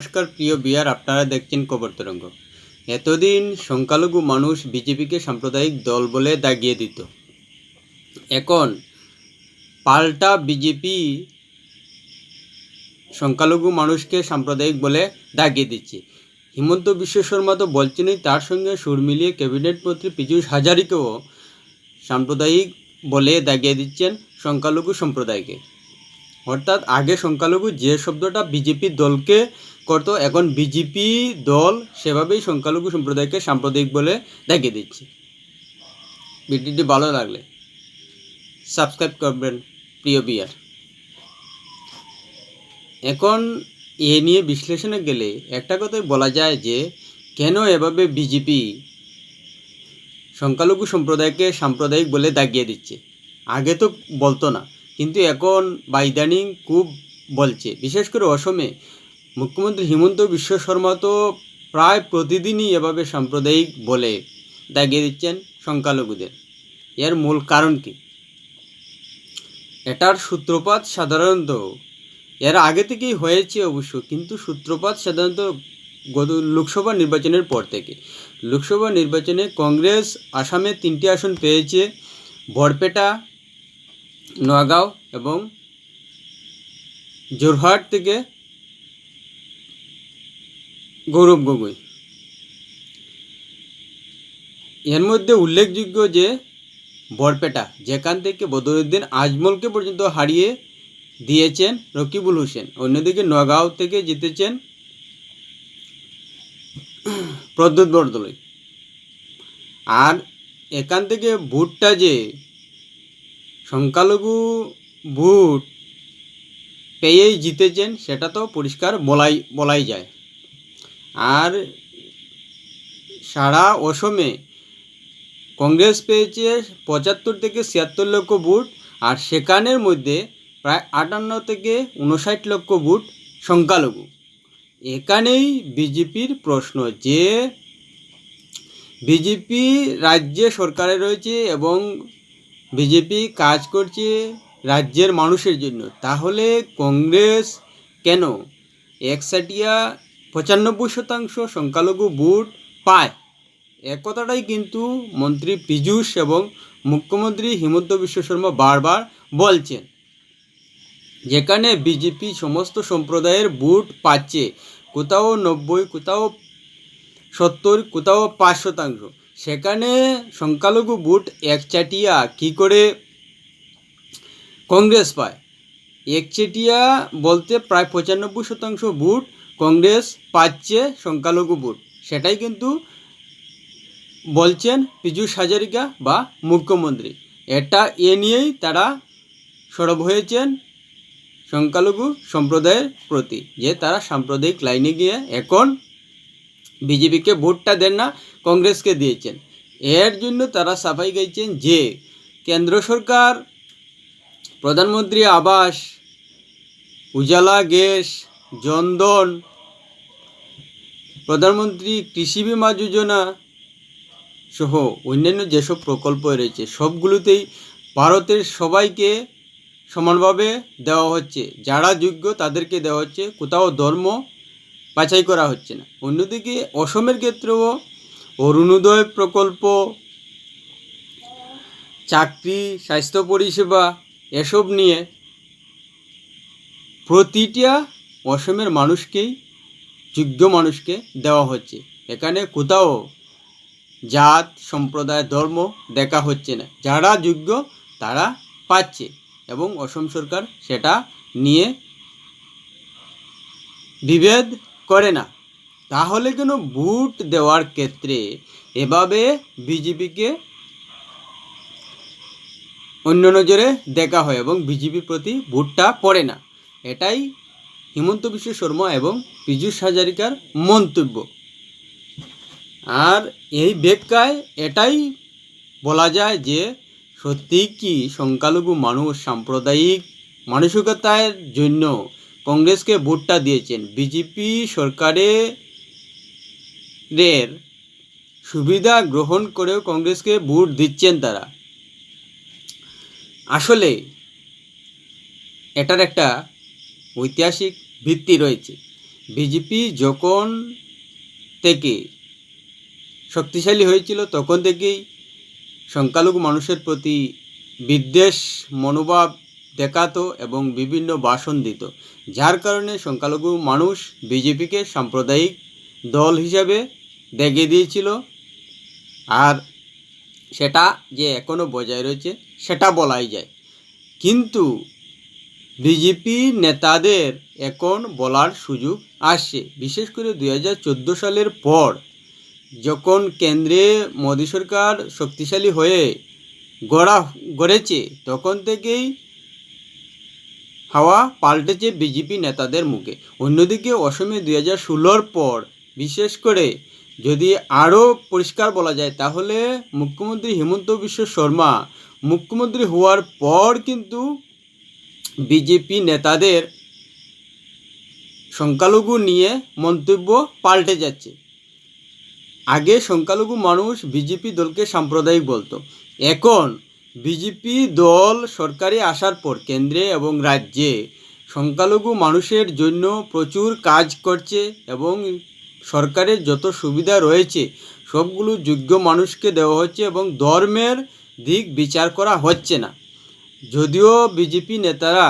নমস্কার, প্রিয় বিয়ার, আপনারা দেখছেন কবর তরঙ্গ। এতদিন সংখ্যালঘু মানুষ বিজেপিকে সাম্প্রদায়িক দল বলে দাগিয়ে দিত। এখন পাল্টা বিজেপি সংখ্যালঘু মানুষকে সাম্প্রদায়িক বলে দাগিয়ে দিচ্ছে। হিমন্ত বিশ্ব শর্মা তো বলছেনই, তার সঙ্গে সুর মিলিয়ে ক্যাবিনেট মন্ত্রী পীযূষ হাজারিকেও সাম্প্রদায়িক বলে দাগিয়ে দিচ্ছেন সংখ্যালঘু সম্প্রদায়কে। অর্থাৎ আগে সংখ্যালঘু যে শব্দটা বিজেপি দলকে করতো, এখন বিজেপি দল সেভাবেই সংখ্যালঘু সম্প্রদায়কে সাম্প্রদায়িক বলে দেখিয়ে দিচ্ছে। ভিডিওটি ভালো লাগলে সাবস্ক্রাইব করবেন প্রিয় বিয়ার এখন এ নিয়ে বিশ্লেষণে গেলে একটা কথাই বলা যায় যে, কেন এভাবে বিজেপি সংখ্যালঘু সম্প্রদায়কে সাম্প্রদায়িক বলে দাগিয়ে দিচ্ছে? আগে তো বলতো না। কিন্তু এখন বা ইদানিং খুব বলছে। বিশেষ করে অসমে মুখ্যমন্ত্রী হিমন্ত বিশ্ব শর্মা তো প্রায় প্রতিদিনই এভাবে সাম্প্রদায়িক বলে দাগিয়ে দিচ্ছেন সংখ্যালঘুদের। এর মূল কারণ কি? এটার সূত্রপাত সাধারণত এর আগে থেকেই হয়েছে অবশ্য, কিন্তু সূত্রপাত সাধারণত গত লোকসভা নির্বাচনের পর থেকে। লোকসভা নির্বাচনে কংগ্রেস আসামে তিনটি আসন পেয়েছে বরপেটা নোয়াগাঁও এবং জোরহাট থেকে গৌরব গগৈ। এর মধ্যে উল্লেখযোগ্য যে, বরপেটা, যেখান থেকে বদরুদ্দিন আজমলকে পর্যন্ত হারিয়ে দিয়েছেন রকিবুল হোসেন। অন্যদিকে নগাঁও থেকে জিতেছেন প্রদ্যুৎ বরদলৈ। আর এখান থেকে ভোটটা যে সংখ্যালঘু ভোট পেয়েই জিতেছেন, সেটা তো পরিষ্কার বলাই বলাই যায়। আর সারা অসমে কংগ্রেস পেয়েছে পঁচাত্তর থেকে ছিয়াত্তর লক্ষ ভোট, আর সেখানের মধ্যে প্রায় আটান্ন থেকে উনষাট লক্ষ ভোট সংখ্যালঘু। এখানেই বিজেপির প্রশ্ন যে, বিজেপি রাজ্যে সরকারে রয়েছে এবং বিজেপি কাজ করছে রাজ্যের মানুষের জন্য। তাহলে কংগ্রেস কেন? একসাটিয়া পঁচানব্বই শতাংশ সংখ্যালঘু ভোট পায়। এ কথাটাই কিন্তু মন্ত্রী পীযূষ এবং মুখ্যমন্ত্রী হিমন্ত বিশ্ব শর্মা বারবার বলছেন, যেখানে বিজেপি সমস্ত সম্প্রদায়ের ভোট পাচ্ছে, কোথাও নব্বই, কোথাও সত্তর, কোথাও পাঁচ শতাংশ। সেখানে সংখ্যালঘু ভোট একচাটিয়া কী করে কংগ্রেস পায়? একচেটিয়া বলতে প্রায় পঁচানব্বই শতাংশ ভোট কংগ্রেস পাচ্ছে সংখ্যালঘু ভোট। সেটাই কিন্তু বলছেন পীযূষ হাজারিকা বা মুখ্যমন্ত্রী। এটা এ নিয়েই তারা সরব হয়েছেন সংখ্যালঘু সম্প্রদায়ের প্রতি, যে তারা সাম্প্রদায়িক লাইনে গিয়ে এখন বিজেপিকে ভোটটা দেন না, কংগ্রেসকে দিয়েছেন। এর জন্য তারা সাফাই গাইছেন যে, কেন্দ্র সরকার, প্রধানমন্ত্রী আবাস, উজালা গ্যাস, জনধন, প্রধানমন্ত্রী কৃষি বিমা যোজনা সহ অন্যান্য যেসব প্রকল্প রয়েছে, সবগুলোতেই ভারতের সবাইকে সমানভাবে দেওয়া হচ্ছে। যারা যোগ্য তাদেরকে দেওয়া হচ্ছে। কোথাও ধর্ম বাছাই করা হচ্ছে না। অন্যদিকে অসমের ক্ষেত্রেও অরুণোদয় প্রকল্প, চাকরি, স্বাস্থ্য পরিষেবা এসব নিয়ে প্রতিটা অসমের মানুষকেই, যোগ্য মানুষকে দেওয়া হচ্ছে। এখানে কোথাও জাত, সম্প্রদায়, ধর্ম দেখা হচ্ছে না। যারা যোগ্য, তারা পাচ্ছে এবং অসম সরকার সেটা নিয়ে বিভেদ করে না। তাহলে কেন ভোট দেওয়ার ক্ষেত্রে এভাবে বিজেপিকে অন্য নজরে দেখা হয় এবং বিজেপির প্রতি ভোটটা পড়ে না? এটাই হিমন্ত বিশ্ব শর্মা এবং পীযূষ হাজারিকার মন্তব্য। আর এই ব্যাখ্যায় এটাই বলা যায় যে সত্যি কি সংখ্যালঘু মানুষ সাম্প্রদায়িক মানসিকতার জন্য কংগ্রেসকে ভোটটা দিয়েছেন। বিজেপি সরকারের সুবিধা গ্রহণ করেও কংগ্রেসকে ভোট দিচ্ছেন তারা। আসলে এটার একটা ঐতিহাসিক ভিত্তি রয়েছে। বিজেপি যখন থেকে শক্তিশালী হয়েছিল, তখন থেকেই সংখ্যালঘু মানুষের প্রতি বিদ্বেষ, মনোভাব দেখাতো এবং বিভিন্ন ভাষণ দিত, যার কারণে সংখ্যালঘু মানুষ বিজেপিকে সাম্প্রদায়িক দল হিসাবে দেখে দিয়েছিল। আর সেটা যে এখনও বজায় রয়েছে, সেটা বলাই যায়। কিন্তু বিজেপি নেতাদের এখন বলার সুযোগ আসছে। বিশেষ করে দুই হাজার চোদ্দ সালের পর যখন কেন্দ্রে মোদী সরকার শক্তিশালী হয়ে গড়া, গড়েছে, তখন থেকেই হাওয়া পাল্টেছে বিজেপি নেতাদের মুখে। অন্যদিকে অসমে দুই হাজার ষোলোর পর, বিশেষ করে যদি আরও পরিষ্কার বলা যায়, তাহলে মুখ্যমন্ত্রী হিমন্ত বিশ্ব শর্মা মুখ্যমন্ত্রী হওয়ার পর কিন্তু বিজেপি নেতাদের সংখ্যালঘু নিয়ে মন্তব্য পাল্টে যাচ্ছে। আগে সংখ্যালঘু মানুষ বিজেপি দলকে সাম্প্রদায়িক বলতো। এখন বিজেপি দল সরকারে আসার পর কেন্দ্রে এবং রাজ্যে সংখ্যালঘু মানুষের জন্য প্রচুর কাজ করছে এবং সরকারের যত সুবিধা রয়েছে, সবগুলো যোগ্য মানুষকে দেওয়া হচ্ছে এবং ধর্মের দিক বিচার করা হচ্ছে না। যদিও বিজেপি নেতারা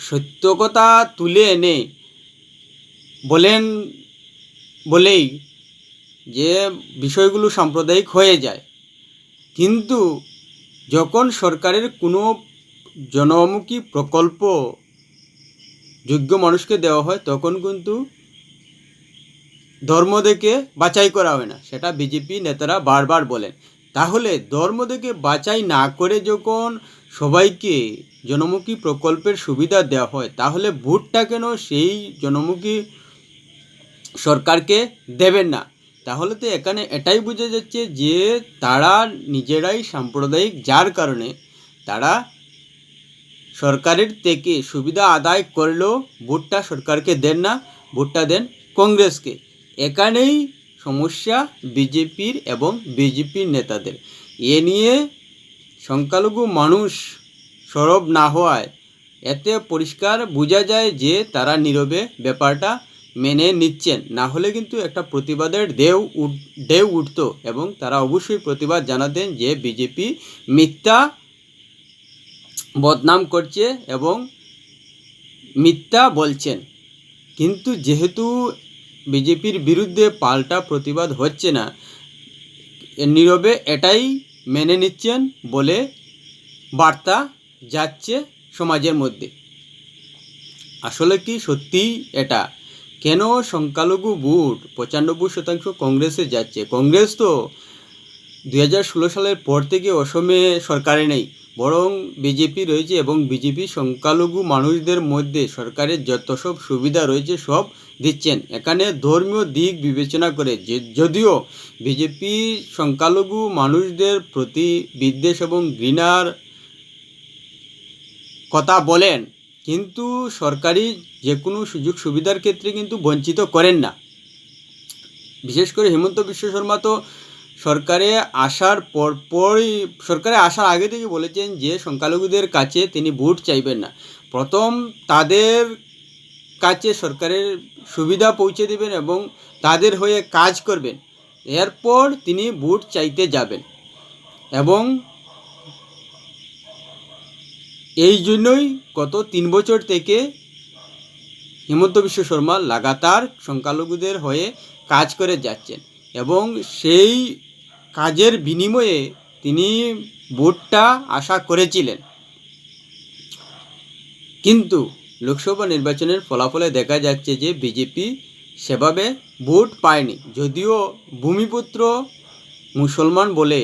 সত্য কথা তুলে এনে বলেন, বলেই যে বিষয়গুলো সাম্প্রদায়িক হয়ে যায়। কিন্তু যখন সরকারের কোনো জনমুখী প্রকল্প যোগ্য মানুষকে দেওয়া হয়, তখন কিন্তু ধর্ম দেখে বাছাই করা হয় না। সেটা বিজেপি নেতারা বারবার বলেন। তাহলে ধর্ম দেখে বাছাই না করে যখন সবাইকে জনমুখী প্রকল্পের সুবিধা দেওয়া হয়, তাহলে ভোটটা কেন সেই জনমুখী সরকারকে দেবেন না? তাহলে তো এখানে এটাই বোঝা যাচ্ছে যে তারা নিজেরাই সাম্প্রদায়িক, যার কারণে তারা সরকারের থেকে সুবিধা আদায় করলেও ভোটটা সরকারকে দেন না, ভোটটা দেন কংগ্রেসকে। এখানেই সমস্যা বিজেপির এবং বিজেপির নেতাদের। এ নিয়ে সংখ্যালঘু মানুষ সরব না হওয়ায় এতে পরিষ্কার বোঝা যায় যে তারা নীরবে, ব্যাপারটা মেনে নিচ্ছেন। না হলে কিন্তু একটা প্রতিবাদের ঢেউ উঠ ঢেউ উঠতো এবং তারা অবশ্যই প্রতিবাদ জানাতেন যে বিজেপি মিথ্যা বদনাম করছে এবং মিথ্যা বলছেন। কিন্তু যেহেতু বিজেপির বিরুদ্ধে পাল্টা প্রতিবাদ হচ্ছে না, নীরবে এটাই মেনে নিচ্ছেন বলে বার্তা যাচ্ছে সমাজের মধ্যে। আসলে কি সত্যি এটা? কেন সংখ্যালঘু ভোট পঁচানব্বই শতাংশ কংগ্রেসে যাচ্ছে? কংগ্রেস তো দুই হাজার ষোলো সালের পর থেকে অসমে সরকারে নেই। বরং বিজেপি রয়েছে এবং বিজেপি সংখ্যালঘু মানুষদের মধ্যে সরকারের যত সব সুবিধা রয়েছে সব দিচ্ছেন। এখানে ধর্মীয় দিক বিবেচনা করে যে যদিও বিজেপি সংখ্যালঘু মানুষদের প্রতি বিদ্বেষ এবং ঘৃণার কথা বলেন কিন্তু সরকারি যে কোনো সুযোগ সুবিধার ক্ষেত্রে কিন্তু বঞ্চিত করেন না। বিশেষ করে হেমন্ত বিশ্ব শর্মা তো সরকারে আসার পর পরই সরকারে আসার আগে থেকে বলেছেন যে সংখ্যালঘুদের কাছে তিনি ভোট চাইবেন না। প্রথম তাদের কাছে সরকারের সুবিধা পৌঁছে দেবেন এবং তাদের হয়ে কাজ করবেন। এরপর তিনি ভোট চাইতে যাবেন এবং এই জন্যই গত তিন বছর থেকে হিমন্ত বিশ্ব শর্মা লাগাতার সংখ্যালঘুদের হয়ে কাজ করে যাচ্ছেন এবং সেই কাজের বিনিময়ে তিনি ভোটটা আশা করেছিলেন। কিন্তু লোকসভা নির্বাচনের ফলাফলে দেখা যাচ্ছে যে বিজেপি সেভাবে ভোট পায়নি। যদিও ভূমিপুত্র মুসলমান বলে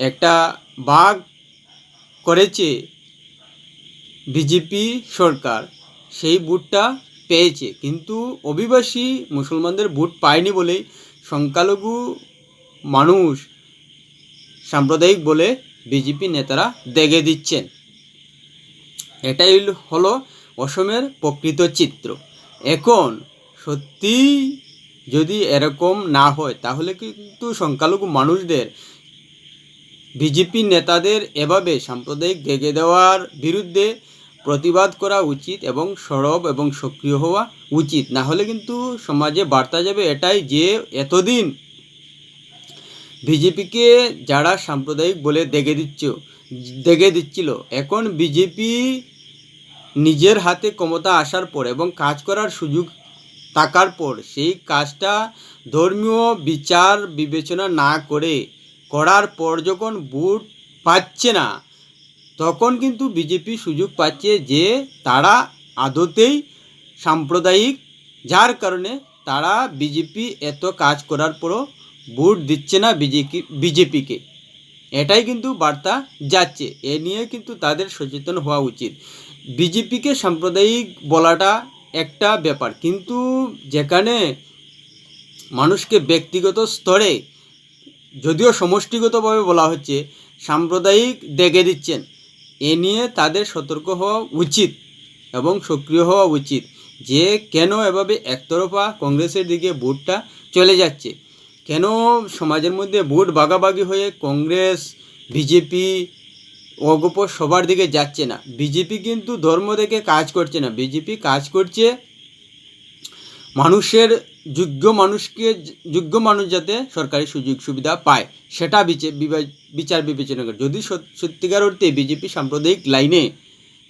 একটা বাঘ করেছে বিজেপি সরকার সেই ভোটটা পেয়েছে। কিন্তু অভিবাসী মুসলমানদের ভোট পায়নি বলেই সংখ্যালঘু মানুষ সাম্প্রদায়িক বলে বিজেপি নেতারা দেখে দিচ্ছেন। এটাই হলো অসমের প্রকৃত চিত্র। এখন সত্যি যদি এরকম না হয়, তাহলে কিন্তু সংখ্যালঘু মানুষদের বিজেপি নেতাদের এভাবে সাম্প্রদায়িক দেখে দেওয়ার বিরুদ্ধে প্রতিবাদ করা উচিত এবং সরব এবং সক্রিয় হওয়া উচিত। না হলে কিন্তু সমাজে বার্তা যাবে এটাই যে এতদিন বিজেপিকে যারা সাম্প্রদায়িক বলে দেখে দিচ্ছ দেখে দিচ্ছিল, এখন বিজেপি নিজের হাতে ক্ষমতা আসার পর এবং কাজ করার সুযোগ থাকার পর সেই কাজটা ধর্মীয় বিচার বিবেচনা না করে করার পর যখন ভোট পাচ্ছে না, তখন কিন্তু বিজেপি সুযোগ পাচ্ছে যে তারা আদতেই সাম্প্রদায়িক, যার কারণে তারা বিজেপি এত কাজ করার পরও ভোট দিচ্ছে না বিজেপি, বিজেপিকে। এটাই কিন্তু বার্তা যাচ্ছে। এ নিয়ে কিন্তু তাদের সচেতন হওয়া উচিত। বিজেপিকে সাম্প্রদায়িক বলাটা একটা ব্যাপার। কিন্তু যেখানে মানুষকে ব্যক্তিগত স্তরে যদিও সমষ্টিগতভাবে বলা হচ্ছে, সাম্প্রদায়িক ডেকে দিচ্ছেন। এ নিয়ে তাদের সতর্ক হওয়া উচিত এবং সক্রিয় হওয়া উচিত যে কেন এভাবে একতরফা কংগ্রেসের দিকে ভোটটা চলে যাচ্ছে। কেন সমাজের মধ্যে ভোট ভাগাভাগি হয়ে কংগ্রেস, বিজেপি অগপ সবার দিকে যাচ্ছে না? বিজেপি কিন্তু ধর্ম দেখে কাজ করছে না। বিজেপি কাজ করছে মানুষের যোগ্য মানুষকে যোগ্য মানুষ যাতে সরকারি সুযোগ সুবিধা পায়, সেটা বিচার বিবেচনা করে। যদি সত- সত্যিকার অর্থে বিজেপি সাম্প্রদায়িক লাইনে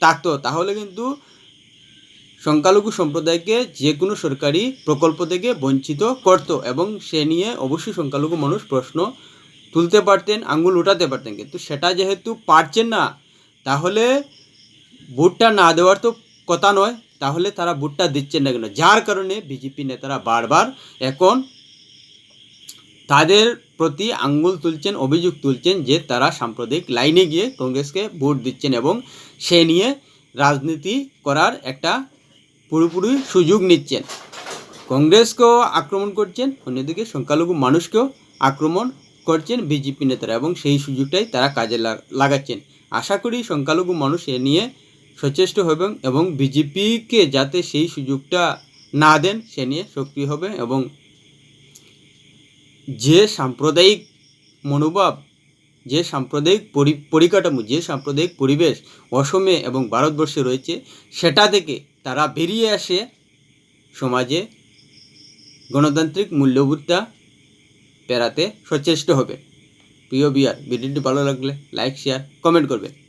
থাকতো, তাহলে কিন্তু সংখ্যালঘু সম্প্রদায়কে যে কোনো সরকারি প্রকল্প থেকে বঞ্চিত করত এবং সে নিয়ে অবশ্যই সংখ্যালঘু মানুষ প্রশ্ন তুলতে পারতেন আঙ্গুল উঠাতে পারতেন। কিন্তু সেটা যেহেতু পারছেন না, তাহলে ভোটটা না দেওয়ার তো কথা নয়। তাহলে তারা ভোটটা দিচ্ছেন না কেন? যার কারণে বিজেপি নেতারা বারবার এখন তাদের প্রতি আঙ্গুল তুলছেন, অভিযোগ তুলছেন যে তারা সাম্প্রদায়িক লাইনে গিয়ে কংগ্রেসকে ভোট দিচ্ছেন এবং সে নিয়ে রাজনীতি করার একটা পুরোপুরি সুযোগ নিচ্ছেন। কংগ্রেসকেও আক্রমণ করছেন, অন্যদিকে সংখ্যালঘু মানুষকেও আক্রমণ করছেন বিজেপি নেতারা এবং সেই সুযোগটাই তারা কাজে লাগ- লাগাচ্ছেন। আশা করি সংখ্যালঘু মানুষ এ নিয়ে সচেষ্ট হবেন এবং বিজেপিকে যাতে সেই সুযোগটা না দেন, সে নিয়ে সক্রিয় হবে এবং যে সাম্প্রদায়িক মনোভাব, যে সাম্প্রদায়িক পরি, পরিকাঠামো, যে সাম্প্রদায়িক পরিবেশ অসমে এবং ভারতবর্ষে রয়েছে, সেটা থেকে তারা বেরিয়ে আসে সমাজে গণতান্ত্রিক মূল্যবোধটা পেরাতে সচেষ্ট হবে। প্রিয় বিয়ার, ভিডিওটি ভালো লাগলে লাইক, শেয়ার, কমেন্ট করবে